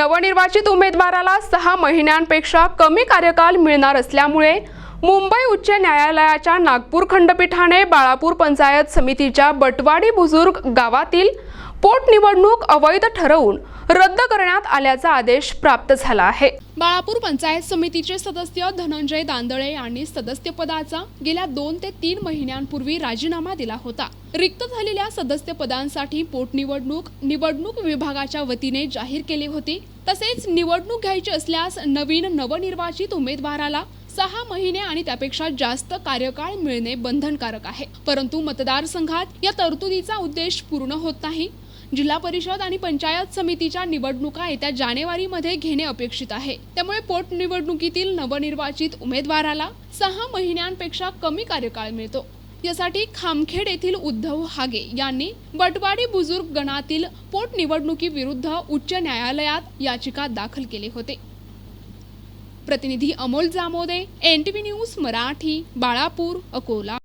नवनिर्वाचित उमेदवाराला सहा महिन्यांपेक्षा कमी कार्यकाल मिळणार असल्यामुळे मुंबई उच्च न्यायालयाच्या नागपूर खंडपीठाने बाळापूर पंचायत समितीच्या बटवाडी बुजुर्ग गावातील पोटनिवडणूक अवैध ठरवून रद्द करण्यात आल्याचा आदेश प्राप्त झाला आहे. बाळापूर पंचायत समितीचे सदस्य धनंजय दांदळे यांनी सदस्यपदाचा गेल्या दोन ते तीन महिन्यांपूर्वी राजीनामा दिला होता. रिक्त झालेल्या सदस्यपदांसाठी पोटनिवडणूक निवडणूक विभागाच्या वतीने जाहीर केली होती. तसेच निवडणूक घ्यायची असल्यास नवीन नवनिर्वाचित उमेदवाराला सहा महिने आणि त्यापेक्षा जास्त कार्यकाळ मिळणे बंधनकारक आहे. परंतु मतदारसंघात या तरतुदीचा उद्देश पूर्ण होत नाही. जिल्हा परिषद आणि पंचायत समितीच्या निवडणुका येत्या जानेवारीमध्ये घेणे अपेक्षित आहे. त्यामुळे पोटनिवडणुकीतील नवनिर्वाचित उमेदवाराला सहा महिन्यांपेक्षा कमी कार्यकाळ मिळतो. यासाठी खामखेड येथील उद्धव हागे यांनी बटवाडी बुजुर्ग गणातील पोटनिवडणुकीविरुद्ध उच्च न्यायालयात याचिका दाखल केली होती. प्रतिनिधी Amol Jamode N T V news Marathi Balapur Akola.